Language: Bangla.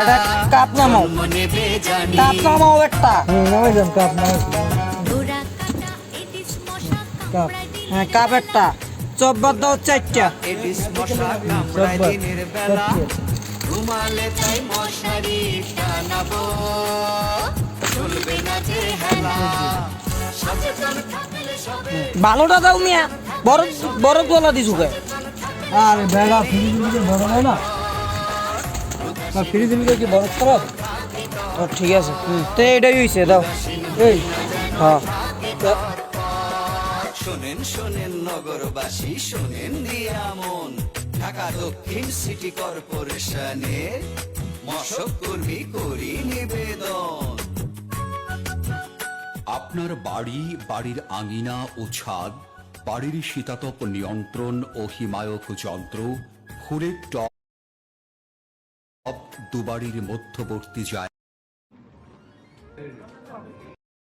এটা কাপ হ্যাঁ দাও না ভালোটা দাও মিয়া। বড় বড় গলা দিছু আরে বেড়া দিকে বড় হয় না ফ্রিজ দিকে কি বড় খারাপ ও ঠিক আছে। তো এটাই হইছে দাও। এই। হ্যাঁ। শোনেন শোনেন নগরবাসী শোনেন নিয়ামন। ঢাকা দক্ষিণ সিটি কর্পোরেশনের মশক কর্মী করি নিবেদন। আপনার বাড়ি বাড়ির আঙিনা ও ছাদ বাড়ির শীতাতপ নিয়ন্ত্রণ ও হিমায়ক যন্ত্র ফুলের টপ দুবাড়ির মধ্যবর্তী যায়।